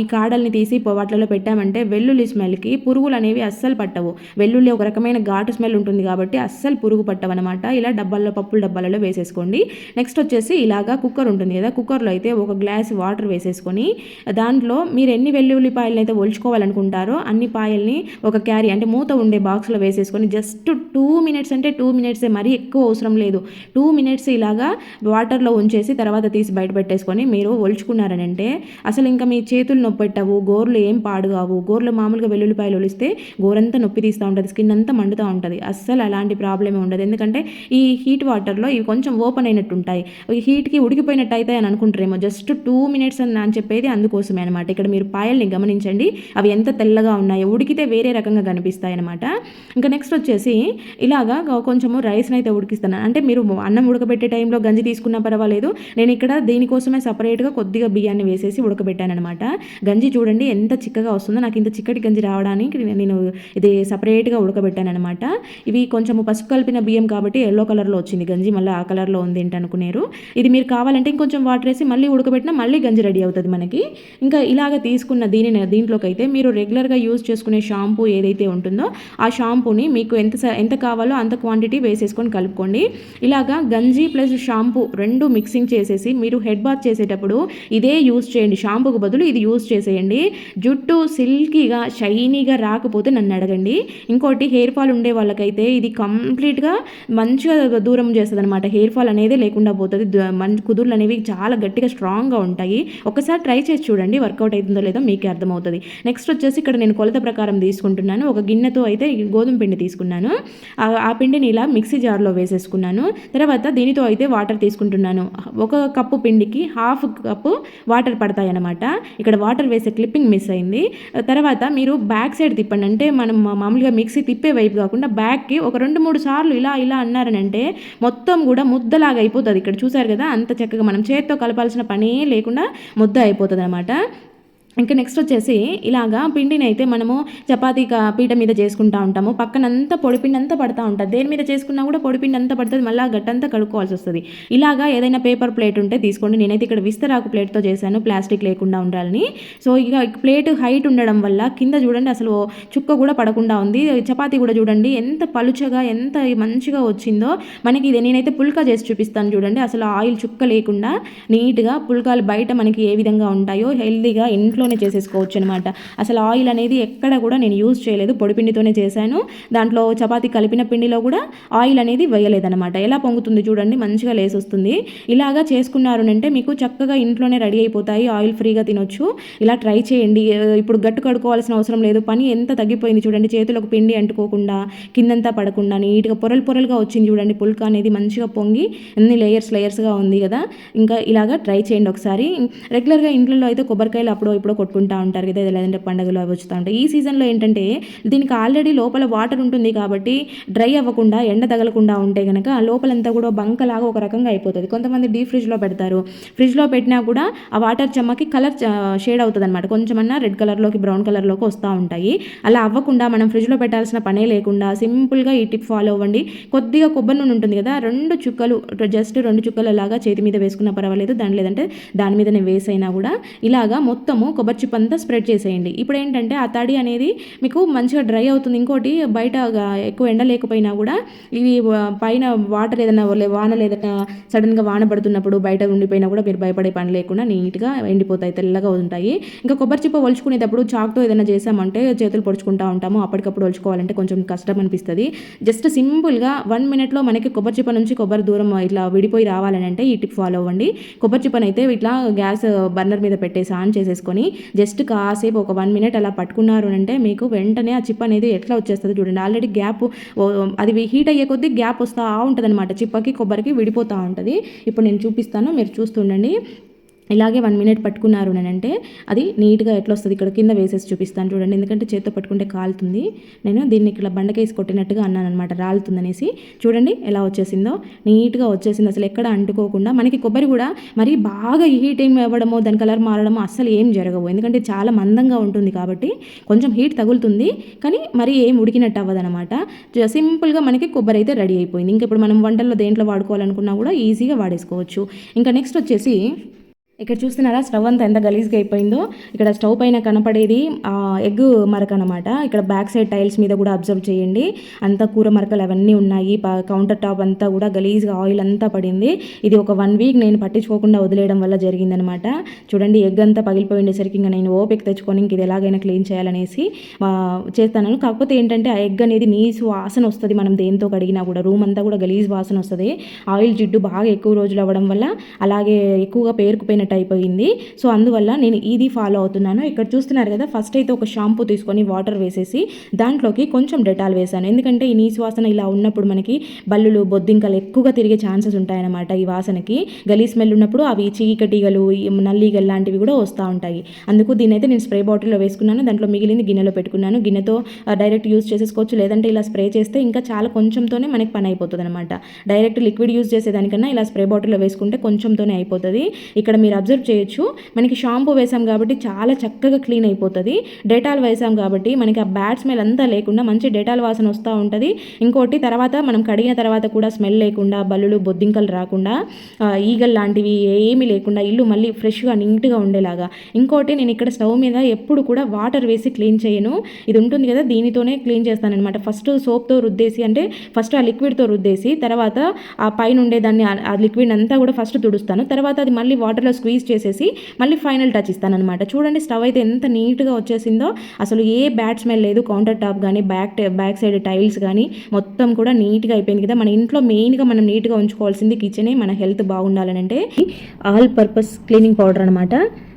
Speaker 1: ఈ కాడల్ని తీసి వాటిలో పెట్టామంటే వెల్లుల్లి స్మెల్కి పురుగులు అనేవి అస్సలు పట్టవు. వెల్లుల్లి ఒక రకమైన ఘాటు స్మెల్ ఉంటుంది కాబట్టి అస్సలు పురుగు పట్టవు అనమాట ఇలా డబ్బాల్లో పప్పుల డబ్బాలలో వేసేసుకోండి. నెక్స్ట్ వచ్చేసి ఇలాగా కుక్కర్ ఉంటుంది కదా కుక్కర్లో అయితే ఒక గ్లాస్ వాటర్ వేసి వేసేసుకొని దాంట్లో మీరు ఎన్ని వెల్లుల్లిపాయలను అయితే ఒలుచుకోవాలనుకుంటారో అన్ని పాయల్ని ఒక క్యారీ అంటే మూత ఉండే బాక్స్లో వేసేసుకొని జస్ట్ టూ మినిట్స్ అంటే టూ మినిట్సే మరీ ఎక్కువ అవసరం లేదు. టూ మినిట్స్ ఇలాగా వాటర్లో ఉంచేసి తర్వాత తీసి బయట పెట్టేసుకొని మీరు ఒలుచుకున్నారనంటే అసలు ఇంకా మీ చేతులు నొప్పి పెట్టవు గోర్లు ఏం పాడు కావు గోర్లు మామూలుగా వెల్లుల్లిపాయలు ఒలిస్తే గోరంతా నొప్పి తీస్తూ ఉంటుంది స్కిన్ అంతా మండుతూ ఉంటుంది. అస్సలు అలాంటి ప్రాబ్లమే ఉండదు. ఎందుకంటే ఈ హీట్ వాటర్లో ఇవి కొంచెం ఓపెన్ అయినట్టు ఉంటాయి ఈ హీట్కి ఉడికిపోయినట్టు అయితే అని అనుకుంటారేమో. జస్ట్ టూ మినిట్స్ అని అని చెప్పేది అందుకోసమే అనమాట ఇక్కడ మీరు పాయల్ని గమనించండి. అవి ఎంత తెల్లగా ఉన్నాయో ఉడికితే వేరే రకంగా కనిపిస్తాయి అనమాట ఇంకా నెక్స్ట్ వచ్చేసి ఇలాగా కొంచెము రైస్ని అయితే ఉడికిస్తాను. అంటే మీరు అన్నం ఉడకబెట్టే టైంలో గంజి తీసుకున్నా పర్వాలేదు. నేను ఇక్కడ దీనికోసమే సపరేట్గా కొద్దిగా బియ్యాన్ని వేసేసి ఉడకబెట్టాను అనమాట గంజి చూడండి ఎంత చిక్కగా వస్తుందో నాకు ఇంత చిక్కటి గంజి రావడానికి నేను ఇది సపరేట్గా ఉడకబెట్టాను అనమాట ఇవి కొంచెము పసుపు కలిపిన బియ్యం కాబట్టి ఎల్లో కలర్లో వచ్చింది గంజి. మళ్ళీ ఆ కలర్లో ఉంది ఏంటనుకునేరు ఇది మీరు కావాలంటే ఇంకొంచెం వాటర్ వేసి మళ్ళీ ఉడకబెట్టినా మళ్ళీ గంజి రెడీ అవుతుంది మనకి. ఇంకా ఇలాగ తీసుకున్న దీనిని దీంట్లోకి అయితే మీరు రెగ్యులర్గా యూజ్ చేసుకునే షాంపూ ఏదైతే ఉంటుందో ఆ షాంపూని మీకు ఎంత ఎంత కావాలో అంత క్వాంటిటీ వేసేసుకొని కలుపుకోండి. ఇలాగా గంజి ప్లస్ షాంపూ రెండు మిక్సింగ్ చేసేసి మీరు హెడ్ బాత్ చేసేటప్పుడు ఇదే యూజ్ చేయండి. షాంపూకు బదులు ఇది యూజ్ చేసేయండి. జుట్టు సిల్కీగా షైనీగా రాకపోతే నన్ను అడగండి. ఇంకోటి హెయిర్ ఫాల్ ఉండే వాళ్ళకైతే ఇది కంప్లీట్గా మంచిగా దూరం చేస్తుంది అనమాట హెయిర్ ఫాల్ అనేది లేకుండా పోతుంది. మంచి కుదుర్లు అనేవి చాలా గట్టిగా స్ట్రాంగ్గా ఉంటాయి. ఒకసారి ట్రై చేసి చూడండి వర్కౌట్ అవుతుందో లేదో మీకే అర్థమవుతుంది. నెక్స్ట్ వచ్చేసి ఇక్కడ నేను కొలత ప్రకారం తీసుకుంటున్నాను. ఒక గిన్నెతో అయితే గోధుమ పిండి తీసుకున్నాను. ఆ పిండిని ఇలా మిక్సీ జార్లో వేసేసుకున్నాను. తర్వాత దీనితో అయితే వాటర్ తీసుకుంటున్నాను. ఒక కప్పు పిండికి హాఫ్ కప్పు వాటర్ పడతాయి అన్నమాట ఇక్కడ వాటర్ వేసే క్లిప్పింగ్ మిస్ అయింది. తర్వాత మీరు బ్యాక్ సైడ్ తిప్పండి. అంటే మనం మామూలుగా మిక్సీ తిప్పే వైపు కాకుండా బ్యాక్కి ఒక రెండు మూడు సార్లు ఇలా ఇలా అన్నారని అంటే మొత్తం కూడా ముద్దలాగా అయిపోతుంది. ఇక్కడ చూసారు కదా అంత చక్కగా మనం చేత్తో కలపాల్సిన పనే లేకుండా ముద్ద అయిపోతుంది అనమాట ఇంకా నెక్స్ట్ వచ్చేసి ఇలాగా పిండిని అయితే మనము చపాతీ పీట మీద చేసుకుంటా ఉంటాము. పక్కనంతా పొడిపిండి అంతా పడతా ఉంటుంది. దేని మీద చేసుకున్నా కూడా పొడిపిండి అంతా పడుతుంది. మళ్ళీ ఆ గట్టంతా కడుక్కోవాల్సి వస్తుంది. ఇలాగా ఏదైనా పేపర్ ప్లేట్ ఉంటే తీసుకోండి. నేనైతే ఇక్కడ విస్తరాకు ప్లేట్తో చేశాను. ప్లాస్టిక్ లేకుండా ఉండాలని. సో ఇక ప్లేట్ హైట్ ఉండడం వల్ల కింద చూడండి అసలు చుక్క కూడా పడకుండా ఉంది. చపాతీ కూడా చూడండి. ఎంత పలుచగా ఎంత మంచిగా వచ్చిందో. మనకి ఇది నేనైతే పుల్కా చేసి చూపిస్తాను చూడండి. అసలు ఆయిల్ చుక్క లేకుండా నీట్గా పుల్కాలు బయట మనకి ఏ విధంగా ఉంటాయో హెల్తీగా ఇంట్లోనే చేసేసుకోవచ్చు అనమాట అసలు ఆయిల్ అనేది ఎక్కడ కూడా నేను యూజ్ చేయలేదు. పొడి పిండితోనే చేశాను. దాంట్లో చపాతీ కలిపిన పిండిలో కూడా ఆయిల్ అనేది వేయలేదన్నమాట ఎలా పొంగుతుంది చూడండి మంచిగా లేసి వస్తుంది ఇలాగా చేసుకున్నారు అంటే మీకు చక్కగా ఇంట్లోనే రెడీ అయిపోతాయి. ఆయిల్ ఫ్రీగా తినొచ్చు. ఇలా ట్రై చేయండి. ఇప్పుడు గట్టు కడుక్కోవాల్సిన అవసరం లేదు. పని ఎంత తగ్గిపోయింది చూడండి. చేతులకు పిండి అంటుకోకుండా కిందంతా పడకుండా నీట్గా పొరలు పొరలుగా వచ్చింది చూడండి. పుల్క అనేది మంచిగా పొంగి అన్ని లేయర్స్ లేయర్స్గా ఉంది కదా. ఇంకా ఇలాగా ట్రై చేయండి ఒకసారి. రెగ్యులర్గా ఇంట్లో అయితే కొబ్బరికాయలు అప్పుడు ఇప్పుడు కొట్టుకుంటా ఉంటారు కదా లేదంటే పండుగలు అవి వచ్చుతూ ఉంటాయి. ఈ సీజన్లో ఏంటంటే దీనికి ఆల్రెడీ లోపల వాటర్ ఉంటుంది కాబట్టి డ్రై అవ్వకుండా ఎండ తగలకుండా ఉంటే కనుక లోపలంతా కూడా బంకలాగా ఒక రకంగా అయిపోతుంది. కొంతమంది డీప్ ఫ్రిడ్జ్లో పెడతారు. ఫ్రిడ్జ్లో పెట్టినా కూడా ఆ వాటర్ చెమ్మకి కలర్ షేడ్ అవుతుంది అనమాట కొంచెమన్నా రెడ్ కలర్లోకి బ్రౌన్ కలర్లోకి వస్తూ ఉంటాయి. అలా అవ్వకుండా మనం ఫ్రిడ్జ్లో పెట్టాల్సిన పనే లేకుండా సింపుల్గా ఈ టిప్ ఫాలో అవ్వండి. కొద్దిగా కొబ్బరి నూనె ఉంటుంది కదా రెండు చుక్కలు జస్ట్ రెండు చుక్కలు లాగా చేతి మీద వేసుకున్నా పర్వాలేదు దాని లేదంటే దాని మీదనే వేసైనా కూడా ఇలాగా మొత్తము కొబ్బరి చిప్ అంతా స్ప్రెడ్ చేసేయండి. ఇప్పుడు ఏంటంటే ఆ తడి అనేది మీకు మంచిగా డ్రై అవుతుంది. ఇంకోటి బయట ఎక్కువ ఎండ లేకపోయినా కూడా ఇవి పైన వాటర్ ఏదైనా వానలు వాన ఏదైనా సడన్గా వాన పడుతున్నప్పుడు బయట ఉండిపోయినా కూడా మీరు భయపడే పని లేకుండా నీట్గా ఎండిపోతాయి. తెల్లగా ఉంటాయి. ఇంకా కొబ్బరి చిప్ప ఒలుచుకునేటప్పుడు చాక్తో ఏదైనా చేసామంటే చేతులు పొడుచుకుంటా ఉంటాము. అప్పటికప్పుడు ఒలుచుకోవాలంటే కొంచెం కష్టం అనిపిస్తుంది. జస్ట్ సింపుల్గా వన్ మినిట్లో మనకి కొబ్బరి చిప్ప నుంచి కొబ్బరి దూరం ఇట్లా విడిపోయి రావాలని అంటే ఈ టిప్ ఫాలో అవ్వండి. కొబ్బరి చిప్పనైతే అయితే ఇట్లా గ్యాస్ బర్నర్ మీద పెట్టేసి ఆన్ చేసేసుకొని జస్ట్ కాసేపు ఒక వన్ మినిట్ అలా పట్టుకున్నారు అంటే మీకు వెంటనే ఆ చిప్ అనేది ఎట్లా వచ్చేస్తుంది చూడండి. ఆల్రెడీ గ్యాప్ అది హీట్ అయ్యే కొద్దీ గ్యాప్ వస్తూ ఉంటుంది అనమాట చిప్పకి కొబ్బరికి విడిపోతూ ఉంటుంది. ఇప్పుడు నేను చూపిస్తాను మీరు చూస్తుండండి. ఇలాగే వన్ మినిట్ పట్టుకున్నారు అంటే అది నీట్గా ఎట్లా వస్తుంది ఇక్కడ కింద వేసేసి చూపిస్తాను చూడండి. ఎందుకంటే చేత్తో పట్టుకుంటే కాలుతుంది. నేను దీన్ని ఇక్కడ బండకేసి కొట్టినట్టుగా అన్నాను అనమాట రాలుతుందనేసి. చూడండి ఎలా వచ్చేసిందో. నీట్గా వచ్చేసింది. అసలు ఎక్కడ అంటుకోకుండా మనకి కొబ్బరి కూడా మరి బాగా హీట్ ఏం అవ్వడమో దాని కలర్ మారడమో అస్సలు ఏం జరగవు. ఎందుకంటే చాలా మందంగా ఉంటుంది కాబట్టి కొంచెం హీట్ తగులుతుంది. కానీ మరి ఏం ఉడికినట్టు అవ్వదనమాట జ- సింపుల్గా మనకి కొబ్బరి అయితే రెడీ అయిపోయింది. ఇంకా ఇప్పుడు మనం వంటల్లో దేంట్లో వాడుకోవాలనుకున్నా కూడా ఈజీగా వాడేసుకోవచ్చు. ఇంకా నెక్స్ట్ వచ్చేసి ఇక్కడ చూస్తున్నారా? స్టవ్ అంతా ఎంత గలీజ్గా అయిపోయిందో. ఇక్కడ స్టవ్ పైన కనపడేది ఆ, ఎగ్ మరక అనమాట ఇక్కడ బ్యాక్ సైడ్ టైల్స్ మీద కూడా అబ్జర్వ్ చేయండి. అంతా కూర మరకలు అవన్నీ ఉన్నాయి. ప- కౌంటర్ టాప్ అంతా కూడా గలీజ్గా ఆయిల్ అంతా పడింది. ఇది ఒక వన్ వీక్ నేను పట్టించుకోకుండా వదిలేయడం వల్ల జరిగిందనమాట చూడండి ఎగ్ అంతా పగిలిపోయి ఉండేసరికి ఇంకా నేను ఓపిక తెచ్చుకొని ఇంక ఇది ఎలాగైనా క్లీన్ చేయాలనేసి చేస్తాను. కాకపోతే ఏంటంటే ఆ ఎగ్ అనేది నీసు వాసన వస్తుంది మనం దేంతో కడిగినా కూడా. రూమ్ అంతా కూడా గలీజ్ వాసన వస్తుంది. ఆయిల్ జిడ్డు బాగా ఎక్కువ రోజులు అవ్వడం వల్ల అలాగే ఎక్కువగా పేరుకుపోయినట్టు అయిపోయింది. సో అందువల్ల నేను ఇది ఫాలో అవుతున్నాను. ఇక్కడ చూస్తున్నారు కదా ఫస్ట్ అయితే ఒక షాంపూ తీసుకొని వాటర్ వేసేసి దాంట్లోకి కొంచెం డెటాల్ వేసాను. ఎందుకంటే ఈ నీసు వాసన ఇలా ఉన్నప్పుడు మనకి బల్లులు బొద్దింకలు ఎక్కువగా తిరిగే ఛాన్సెస్ ఉంటాయన్నమాట ఈ వాసనకి. గలీ స్మెల్ ఉన్నప్పుడు అవి చీకటీగలు నల్లీగలు లాంటివి కూడా వస్తూ ఉంటాయి. అందుకు దీని అయితే నేను స్ప్రే బాటిల్లో వేసుకున్నాను. దాంట్లో మిగిలింది గిన్నెలో పెట్టుకున్నాను. గిన్నెతో డైరెక్ట్ యూస్ చేసేసుకోవచ్చు. లేదంటే ఇలా స్ప్రే చేస్తే ఇంకా చాలా కొంచెంతోనే మనకి పని అయిపోతుంది అనమాట డైరెక్ట్ లిక్విడ్ యూస్ చేసేదానికన్నా ఇలా స్ప్రే బాటిల్లో వేసుకుంటే కొంచెంతోనే అయిపోతుంది. ఇక్కడ మీరు అబ్జర్వ్ చేయొచ్చు. మనకి షాంపూ వేసాం కాబట్టి చాలా చక్కగా క్లీన్ అయిపోతుంది. డేటాల్ వేసాం కాబట్టి మనకి ఆ బ్యాడ్ స్మెల్ అంతా లేకుండా మంచి డేటాల్ వాసన వస్తూ ఉంటుంది. ఇంకోటి తర్వాత మనం కడిగిన తర్వాత కూడా స్మెల్ లేకుండా బల్లులు బొద్దింకలు రాకుండా ఈగల్ ఈగలు లాంటివి ఏమీ లేకుండా ఇల్లు మళ్ళీ ఫ్రెష్గా నీట్గా ఉండేలాగా. ఇంకోటి నేను ఇక్కడ స్టవ్ మీద ఎప్పుడు కూడా వాటర్ వేసి క్లీన్ చేయను. ఇది ఉంటుంది కదా దీనితోనే క్లీన్ చేస్తానమాట ఫస్ట్ సోప్తో రుద్దేసి అంటే ఫస్ట్ ఆ లిక్విడ్తో రుద్దేసి తర్వాత ఆ పైన ఉండే దాన్ని ఆ లిక్విడ్ అంతా కూడా ఫస్ట్ తుడుస్తాను. తర్వాత అది మళ్ళీ వాటర్లో స్క్వీజ్ చేసేసి మళ్ళీ ఫైనల్ టచ్ ఇస్తానమాట చూడండి స్టవ్ అయితే ఎంత నీట్గా వచ్చేసిందో. అసలు ఏ బ్యాట్ స్మెల్ లేదు. కౌంటర్ టాప్ కానీ బ్యాక్ బ్యాక్ సైడ్ టైల్స్ కానీ మొత్తం కూడా నీట్గా అయిపోయింది కదా. మన ఇంట్లో మెయిన్గా మనం నీట్గా ఉంచుకోవాల్సింది కిచెనే మన హెల్త్ బాగుండాలని అంటే ఆల్ పర్పస్ క్లీనింగ్ పౌడర్ అనమాట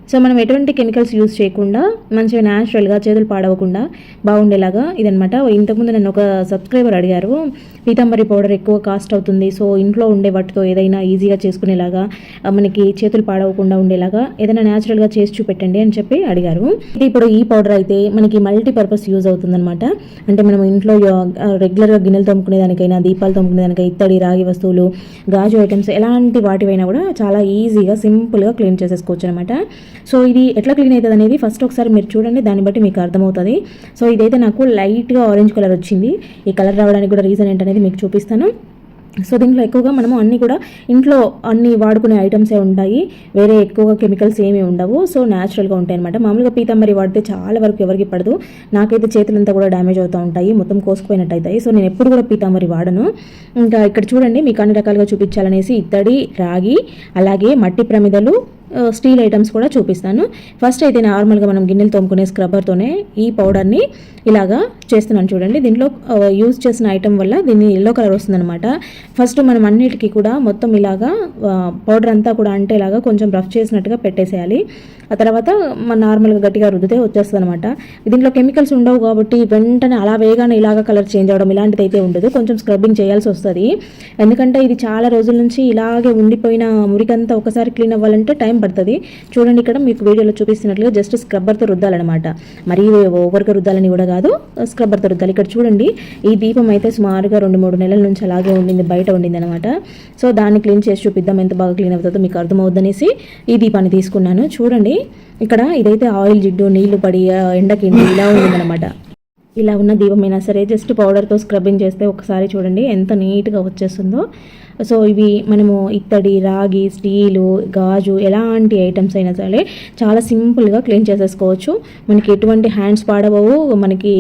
Speaker 1: సో మనం ఎటువంటి కెమికల్స్ యూజ్ చేయకుండా మంచిగా న్యాచురల్గా చేతులు పాడవకుండా బాగుండేలాగా ఇదనమాట ఇంతకుముందు నన్ను ఒక సబ్స్క్రైబర్ అడిగారు పీతాంబరి పౌడర్ ఎక్కువ కాస్ట్ అవుతుంది సో ఇంట్లో ఉండే వాటితో ఏదైనా ఈజీగా చేసుకునేలాగా మనకి చేతులు పాడవకుండా ఉండేలాగా ఏదైనా న్యాచురల్గా చేసి చూపెట్టండి అని చెప్పి అడిగారు. ఇప్పుడు ఈ పౌడర్ అయితే మనకి మల్టీపర్పస్ యూజ్ అవుతుందన్నమాట. అంటే మనం ఇంట్లో రెగ్యులర్గా గిన్నెలు తోముకునేదానికైనా దీపాలు తోముకునేదానికైనా ఇత్తడి రాగి వస్తువులు గాజు ఐటమ్స్ ఎలాంటి వాటివైనా కూడా చాలా ఈజీగా సింపుల్గా క్లీన్ చేసేసుకోవచ్చు అనమాట సో ఇది ఎట్లా క్లీన్ అవుతుంది అనేది ఫస్ట్ ఒకసారి మీరు చూడండి దాన్ని బట్టి మీకు అర్థమవుతుంది. సో ఇదైతే నాకు లైట్గా ఆరెంజ్ కలర్ వచ్చింది. ఈ కలర్ రావడానికి కూడా రీజన్ ఏంటనేది మీకు చూపిస్తాను. సో దీంట్లో ఎక్కువగా మనము అన్నీ కూడా ఇంట్లో అన్ని వాడుకునే ఐటమ్సే ఉంటాయి. వేరే ఎక్కువగా కెమికల్స్ ఏమీ ఉండవు. సో న్యాచురల్గా ఉంటాయి అనమాట మామూలుగా పీతాంబరి వాడితే చాలా వరకు ఎవరికి పడదు. నాకైతే చేతులంతా కూడా డ్యామేజ్ అవుతూ ఉంటాయి. మొత్తం కోసుకుపోయినట్టు అవుతాయి. సో నేను ఎప్పుడు కూడా పీతాంబరి వాడను. ఇంకా ఇక్కడ చూడండి మీకు అన్ని రకాలుగా చూపించాలనేసి ఇత్తడి రాగి అలాగే మట్టి ప్రమిదలు స్టీల్ ఐటమ్స్ కూడా చూపిస్తాను. ఫస్ట్ అయితే నార్మల్గా మనం గిన్నెలు తోముకునే స్క్రబ్బర్తోనే ఈ పౌడర్ని ఇలాగా చేస్తున్నాను చూడండి. దీంట్లో యూజ్ చేసిన ఐటమ్ వల్ల దీన్ని ఎల్లో కలర్ వస్తుందనమాట ఫస్ట్ మనం అన్నిటికీ కూడా మొత్తం ఇలాగా పౌడర్ అంతా కూడా అంటే ఇలాగా కొంచెం రఫ్ చేసినట్టుగా పెట్టేసేయాలి. ఆ తర్వాత మన నార్మల్గా గట్టిగా రుద్దితే వచ్చేస్తుంది అనమాట దీంట్లో కెమికల్స్ ఉండవు కాబట్టి వెంటనే అలా వేగానే ఇలాగా కలర్ చేంజ్ అవ్వడం ఇలాంటిది అయితే ఉండదు. కొంచెం స్క్రబ్బింగ్ చేయాల్సి వస్తుంది ఎందుకంటే ఇది చాలా రోజుల నుంచి ఇలాగే ఉండిపోయిన మురికంతా ఒకసారి క్లీన్ అవ్వాలంటే టైం పడుతుంది. చూడండి ఇక్కడ మీకు వీడియోలో చూపిస్తున్నట్లుగా జస్ట్ స్క్రబ్బర్తో రుద్దాలన్నమాట. మరీ ఓవర్గా రుద్దాలని కూడా కాదు స్క్రబ్బర్తో రుద్దాలి. ఇక్కడ చూడండి ఈ దీపం అయితే సుమారుగా రెండు మూడు నెలల నుంచి అలాగే ఉండింది బయట ఉండింది అనమాట సో దాన్ని క్లీన్ చేసి చూపిద్దాం ఎంత బాగా క్లీన్ అవుతుందో మీకు అర్థమవుద్దనేసి ఈ దీపాన్ని తీసుకున్నాను. చూడండి ఇక్కడ ఇదైతే ఆయిల్ జిడ్డు నీళ్ళు పడి ఎండకిండి ఎండకి ఇలా ఉందన్నమాట. ఇలా ఉన్న దీపమైనా సరే జస్ట్ పౌడర్తో స్క్రబ్బింగ్ చేస్తే ఒకసారి చూడండి ఎంత నీట్గా వచ్చేస్తుందో. సో ఇవి మనము ఇత్తడి రాగి స్టీలు గాజు ఎలాంటి ఐటమ్స్ అయినా సరే చాలా సింపుల్గా క్లీన్ చేసేసుకోవచ్చు. మనకి ఎటువంటి హ్యాండ్స్ పాడవవు మనకి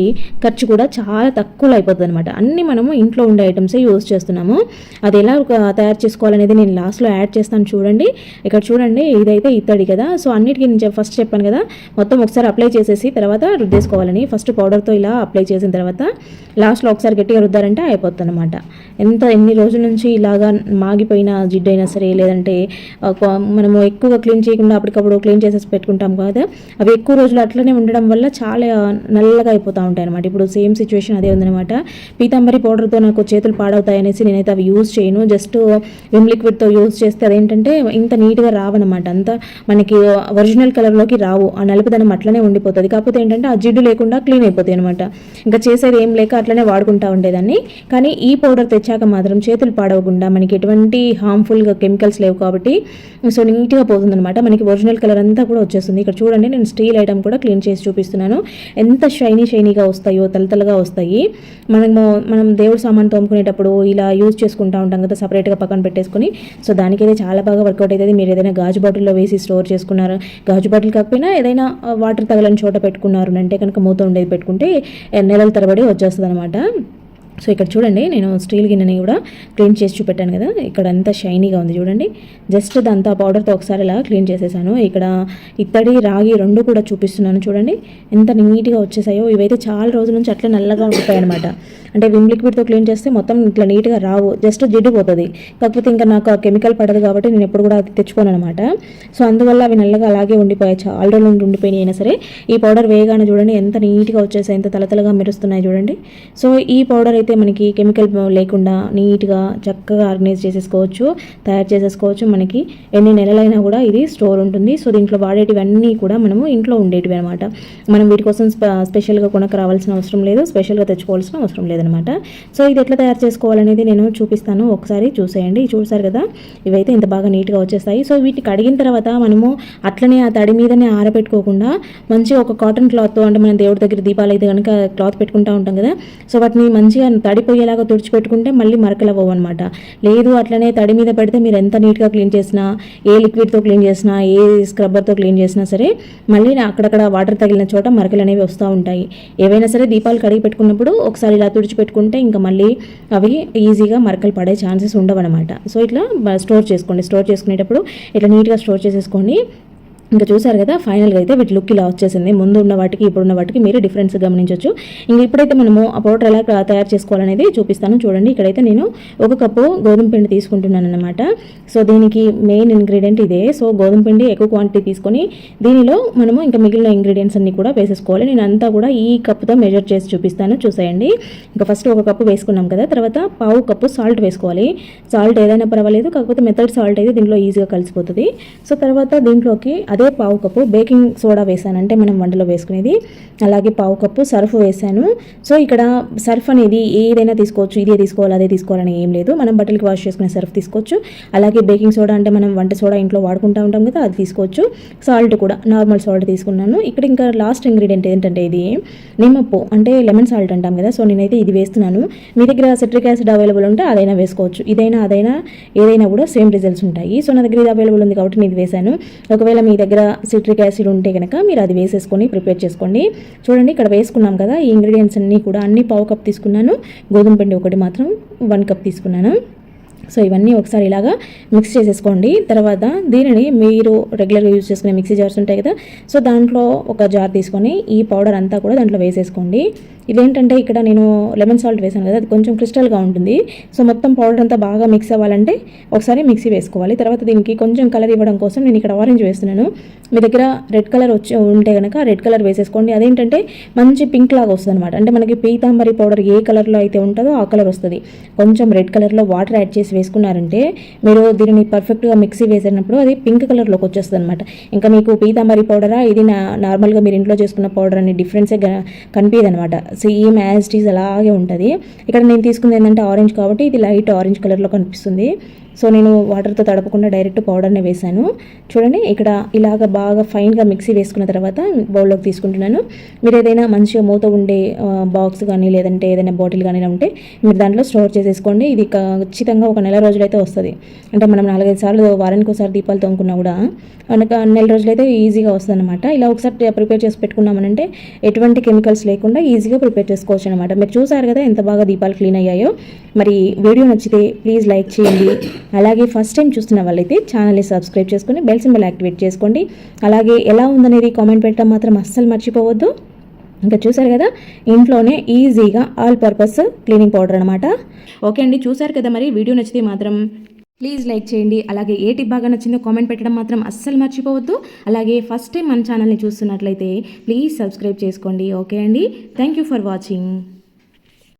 Speaker 1: ఖర్చు కూడా చాలా తక్కువలో అయిపోతుంది అనమాట అన్నీ మనము ఇంట్లో ఉండే ఐటమ్సే యూజ్ చేస్తున్నాము. అది ఎలా తయారు చేసుకోవాలనేది నేను లాస్ట్లో యాడ్ చేస్తాను చూడండి. ఇక్కడ చూడండి ఇదైతే ఇత్తడి కదా. సో అన్నిటికీ నేను ఫస్ట్ చెప్పాను కదా మొత్తం ఒకసారి అప్లై చేసేసి తర్వాత రుద్దేసుకోవాలని. ఫస్ట్ పౌడర్తో ఇలా అప్లై చేసిన తర్వాత లాస్ట్లో ఒకసారి గట్టిగా రుద్దారంటే అయిపోతుంది అనమాట ఎంత ఎన్ని రోజుల నుంచి ఇలాగా మాగిపోయిన జిడ్డు అయినా సరే లేదంటే మనము ఎక్కువగా క్లీన్ చేయకుండా అప్పటికప్పుడు క్లీన్ చేసేసి పెట్టుకుంటాం కదా అవి ఎక్కువ రోజులు అట్లనే ఉండడం వల్ల చాలా నల్లగా అయిపోతూ ఉంటాయి అనమాట ఇప్పుడు సేమ్ సిచ్యువేషన్ అదే ఉందన్నమాట. పీతాంబరి పౌడర్తో నాకు చేతులు పాడవుతాయి అనేసి నేనైతే అవి యూజ్ చేయను. జస్ట్ విమ్ లిక్విడ్తో యూజ్ చేస్తే అదేంటంటే ఇంత నీట్గా రావనమాట అంత మనకి ఒరిజినల్ కలర్లోకి రావు. ఆ నలుపుదనం అట్లనే ఉండిపోతుంది. కాకపోతే ఏంటంటే ఆ జిడ్డు లేకుండా క్లీన్ అయిపోతాయి అనమాట ఇంకా చేసేది ఏం లేక అట్లనే వాడుకుంటా ఉండేదాన్ని. కానీ ఈ పౌడర్ తెచ్చాక మాత్రం చేతులు పాడవకుండా మనకి ఎటువంటి హార్మ్ఫుల్గా కెమికల్స్ లేవు కాబట్టి సో నీట్గా పోతుందన్నమాట. మనకి ఒరిజినల్ కలర్ అంతా కూడా వచ్చేస్తుంది. ఇక్కడ చూడండి నేను స్టీల్ ఐటమ్ కూడా క్లీన్ చేసి చూపిస్తున్నాను. ఎంత షైనీ షైనీగా వస్తాయో తలతలగా వస్తాయి. మనము మనం దేవుడు సామాన్ తోముకునేటప్పుడు ఇలా యూజ్ చేసుకుంటా ఉంటాం కదా సపరేట్గా పక్కన పెట్టేసుకొని. సో దానికైతే చాలా బాగా వర్కౌట్ అవుతుంది. మీరు ఏదైనా గాజు బాటిల్లో వేసి స్టోర్ చేసుకున్నారు? గాజు బాటిల్ కాకపోయినా ఏదైనా వాటర్ తగలని చోట పెట్టుకున్నారు అంటే కనుక మూత ఉండేది పెట్టుకుంటే నెలల తరబడి వచ్చేస్తుంది అనమాట సో ఇక్కడ చూడండి నేను స్టీల్ గిన్నెని కూడా క్లీన్ చేసి చూపెట్టాను కదా. ఇక్కడ అంతా షైనీగా ఉంది చూడండి. జస్ట్ దంతా పౌడర్తో ఒకసారి ఇలా క్లీన్ చేసేసాను. ఇక్కడ ఇత్తడి రాగి రెండు కూడా చూపిస్తున్నాను చూడండి. ఎంత నీట్గా వచ్చేసాయో. ఇవైతే చాలా రోజుల నుంచి అట్లా నల్లగా ఉంటాయి అనమాట అంటే విమ్ లిక్విడ్తో క్లీన్ చేస్తే మొత్తం ఇట్లా నీట్గా రావు. జస్ట్ జిడ్డు పోతుంది కాకపోతే ఇంకా నాకు కెమికల్ పడదు కాబట్టి నేను ఎప్పుడు కూడా అది తెచ్చుకోను అనమాట సో అందువల్ల అవి నల్లగా అలాగే ఉండిపోయాయి. చాలా రోజుల నుండి ఉండిపోయినాయి అయినా సరే. ఈ పౌడర్ వేయగానే చూడండి ఎంత నీట్గా వచ్చేసాయి ఎంత తలతలగా మెరుస్తున్నాయి చూడండి. సో ఈ పౌడర్ అయితే అయితే మనకి కెమికల్ లేకుండా నీట్గా చక్కగా ఆర్గనైజ్ చేసేసుకోవచ్చు తయారు చేసేసుకోవచ్చు మనకి. ఎన్ని నెలలైనా కూడా ఇది స్టోర్ ఉంటుంది. సో దీంట్లో వాడేటివన్నీ కూడా మనము ఇంట్లో ఉండేటివి అనమాట మనం వీటి కోసం స్పెషల్గా కొనక రావాల్సిన అవసరం లేదు. స్పెషల్గా తెచ్చుకోవాల్సిన అవసరం లేదనమాట సో ఇది ఎట్లా తయారు చేసుకోవాలనేది నేను చూపిస్తాను. ఒకసారి చూసేయండి. చూసారు కదా? ఇవైతే ఇంత బాగా నీట్గా వచ్చేస్తాయి. సో వీటిని కడిగిన తర్వాత మనము అట్లనే ఆ తడి మీదనే ఆరబెట్టుకోకుండా మంచిగా ఒక కాటన్ క్లాత్ అంటే మన దేవుడి దగ్గర దీపాలు అయితే కనుక క్లాత్ పెట్టుకుంటా ఉంటాం కదా? సో వాటిని మంచిగా తడిపోయేలాగా తుడిచిపెట్టుకుంటే మళ్ళీ మరకలు అవ్వవు అనమాట లేదు అట్లనే తడి మీద పెడితే మీరు ఎంత నీట్గా క్లీన్ చేసినా ఏ లిక్విడ్తో క్లీన్ చేసినా ఏ స్క్రబ్బర్తో క్లీన్ చేసినా సరే మళ్ళీ అక్కడక్కడ వాటర్ తగిలిన చోట మరకలు అనేవి వస్తూ ఉంటాయి. ఏవైనా సరే దీపాలు కడిగి పెట్టుకున్నప్పుడు ఒకసారి ఇలా తుడిచిపెట్టుకుంటే ఇంకా మళ్ళీ అవి ఈజీగా మరకలు పడే ఛాన్సెస్ ఉండవన్నమాట. సో ఇట్లా స్టోర్ చేసుకోండి. స్టోర్ చేసుకునేటప్పుడు ఇట్లా నీట్గా స్టోర్ చేసేసుకోండి ఇంకా చూసారు కదా ఫైనల్గా అయితే వీటి లుక్ ఇలా వచ్చేసింది. ముందు ఉన్న వాటికి ఇప్పుడున్న వాటికి మీరు డిఫరెన్స్ గమనించవచ్చు ఇంకా ఇప్పుడైతే మనము ఆ పౌడర్ ఎలా తయారు చేసుకోవాలనేది చూపిస్తాను. చూడండి ఇక్కడైతే నేను ఒక కప్పు గోధుమ పిండి తీసుకుంటున్నాను అనమాట సో దీనికి మెయిన్ ఇంగ్రీడియంట్ ఇదే. సో గోధుమ పిండి ఎక్కువ క్వాంటిటీ తీసుకొని దీనిలో మనము ఇంకా మిగిలిన ఇంగ్రీడియంట్స్ అన్ని కూడా వేసేసుకోవాలి. నేను అంతా కూడా ఈ కప్పుతో మెజర్ చేసి చూపిస్తాను. చూసేయండి. ఇంకా ఫస్ట్ ఒక కప్పు వేసుకున్నాం కదా తర్వాత పావు కప్పు సాల్ట్ వేసుకోవాలి. సాల్ట్ ఏదైనా పర్వాలేదు కాకపోతే మెథడ్ సాల్ట్ అయితే దీంట్లో ఈజీగా కలిసిపోతుంది. సో తర్వాత దీంట్లోకి అదే పావు కప్పు బేకింగ్ సోడా వేసాను అంటే మనం వంటలో వేసుకునేది. అలాగే పావు కప్పు సర్ఫ్ వేసాను సో ఇక్కడ సర్ఫ్ అనేది ఏదైనా తీసుకోవచ్చు. ఇదే తీసుకోవాలి అదే తీసుకోవాలని ఏం లేదు. మనం బట్టలకి వాష్ చేసుకునే సర్ఫ్ తీసుకోవచ్చు. అలాగే బేకింగ్ సోడా అంటే మనం వంట సోడా ఇంట్లో వాడుకుంటూ ఉంటాం కదా అది తీసుకోవచ్చు. సాల్ట్ కూడా నార్మల్ సాల్ట్ తీసుకున్నాను. ఇక్కడ ఇంకా లాస్ట్ ఇంగ్రీడియంట్ ఏంటంటే ఇది నిమ్మప్పు అంటే లెమన్ సాల్ట్ అంటాం కదా. సో నేనైతే ఇది వేస్తున్నాను. మీ దగ్గర సిట్రిక్ యాసిడ్ అవైలబుల్ ఉంటే అదైనా వేసుకోవచ్చు. ఇదైనా అదైనా ఏదైనా కూడా సేమ్ రిజల్ట్స్ ఉంటాయి. సో నా దగ్గర ఇది అవైలబుల్ ఉంది కాబట్టి నేను ఇది వేశాను. ఒకవేళ మీ దగ్గర దగ్గర సిట్రిక్ యాసిడ్ ఉంటే కనుక మీరు అది వేసేసుకొని ప్రిపేర్ చేసుకోండి. చూడండి ఇక్కడ వేసుకున్నాం కదా ఈ ఇంగ్రీడియంట్స్ అన్నీ కూడా అన్ని పావు కప్ తీసుకున్నాను. గోధుమ పిండి ఒకటి మాత్రం వన్ కప్ తీసుకున్నాను. సో ఇవన్నీ ఒకసారి ఇలాగా మిక్స్ చేసేసుకోండి. తర్వాత దీనిని మీరు రెగ్యులర్గా యూజ్ చేసుకునే మిక్సీ జార్స్ ఉంటాయి కదా సో దాంట్లో ఒక జార్ తీసుకొని ఈ పౌడర్ అంతా కూడా దాంట్లో వేసేసుకోండి. ఇదేంటంటే ఇక్కడ నేను లెమన్ సాల్ట్ వేసాను కదా అది కొంచెం క్రిస్టల్గా ఉంటుంది. సో మొత్తం పౌడర్ అంతా బాగా మిక్స్ అవ్వాలంటే ఒకసారి మిక్సీ వేసుకోవాలి. తర్వాత దీనికి కొంచెం కలర్ ఇవ్వడం కోసం నేను ఇక్కడ ఆరెంజ్ వేస్తున్నాను. మీ దగ్గర రెడ్ కలర్ వచ్చి ఉంటే కనుక రెడ్ కలర్ వేసేసుకోండి. అదేంటంటే మంచి పింక్ లాగా వస్తుంది అనమాట అంటే మనకి పీతాంబరి పౌడర్ ఏ కలర్లో అయితే ఉంటుందో ఆ కలర్ వస్తుంది. కొంచెం రెడ్ కలర్లో వాటర్ యాడ్ చేసి వేసుకున్నారంటే మీరు దీనిని పర్ఫెక్ట్గా మిక్సీ వేసినప్పుడు అది పింక్ కలర్లోకి వచ్చేస్తుంది అనమాట ఇంకా మీకు పీతాంబరి పౌడరా ఇది నా నార్మల్గా మీరు ఇంట్లో చేసుకున్న పౌడర్ అని డిఫరెన్సే కనిపించదు అనమాట సేమ్ యాజ్ ఇట్ అలాగే ఉంటుంది. ఇక్కడ నేను తీసుకుంది ఏంటంటే ఆరెంజ్ కాబట్టి ఇది లైట్ ఆరెంజ్ కలర్లో కనిపిస్తుంది. సో నేను వాటర్తో తడపకుండా డైరెక్ట్ పౌడర్నే వేశాను. చూడండి ఇక్కడ ఇలాగ బాగా ఫైన్గా మిక్సీ వేసుకున్న తర్వాత బౌల్లోకి తీసుకుంటున్నాను. మీరు ఏదైనా మంచిగా మూత ఉండే బాక్స్ కానీ లేదంటే ఏదైనా బాటిల్ కానీ ఉంటే మీరు దాంట్లో స్టోర్ చేసేసుకోండి. ఇది ఖచ్చితంగా ఒక నెల రోజులైతే వస్తుంది. అంటే మనం నాలుగైదు సార్లు వారానికి ఒకసారి దీపాలు తోముకున్నా కూడా మనకు నెల రోజులైతే ఈజీగా వస్తుంది అనమాట ఇలా ఒకసారి ప్రిపేర్ చేసి పెట్టుకున్నామనంటే ఎటువంటి కెమికల్స్ లేకుండా ఈజీగా ప్రిపేర్ చేసుకోవచ్చు అనమాట మీరు చూసారు కదా ఎంత బాగా దీపాలు క్లీన్ అయ్యాయో. మరి వీడియో నచ్చితే ప్లీజ్ లైక్ చేయండి. అలాగే ఫస్ట్ టైం చూస్తున్న వాళ్ళైతే ఛానల్ని సబ్స్క్రైబ్ చేసుకొని బెల్ సింబల్ యాక్టివేట్ చేసుకోండి. అలాగే ఎలా ఉందనేది కామెంట్ పెట్టడం మాత్రం అస్సలు మర్చిపోవద్దు. ఇంకా చూసారు కదా ఇంట్లోనే ఈజీగా ఆల్ పర్పస్ క్లీనింగ్ పౌడర్ అనమాట ఓకే అండి చూసారు కదా మరి వీడియో నచ్చితే మాత్రం ప్లీజ్ లైక్ చేయండి. అలాగే ఏ టిప్ బాగా నచ్చిందో కామెంట్ పెట్టడం మాత్రం అస్సలు మర్చిపోవద్దు. అలాగే ఫస్ట్ టైం మన ఛానల్ని చూస్తున్నట్లయితే ప్లీజ్ సబ్స్క్రైబ్ చేసుకోండి. ఓకే అండి థ్యాంక్ యూ ఫర్ వాచింగ్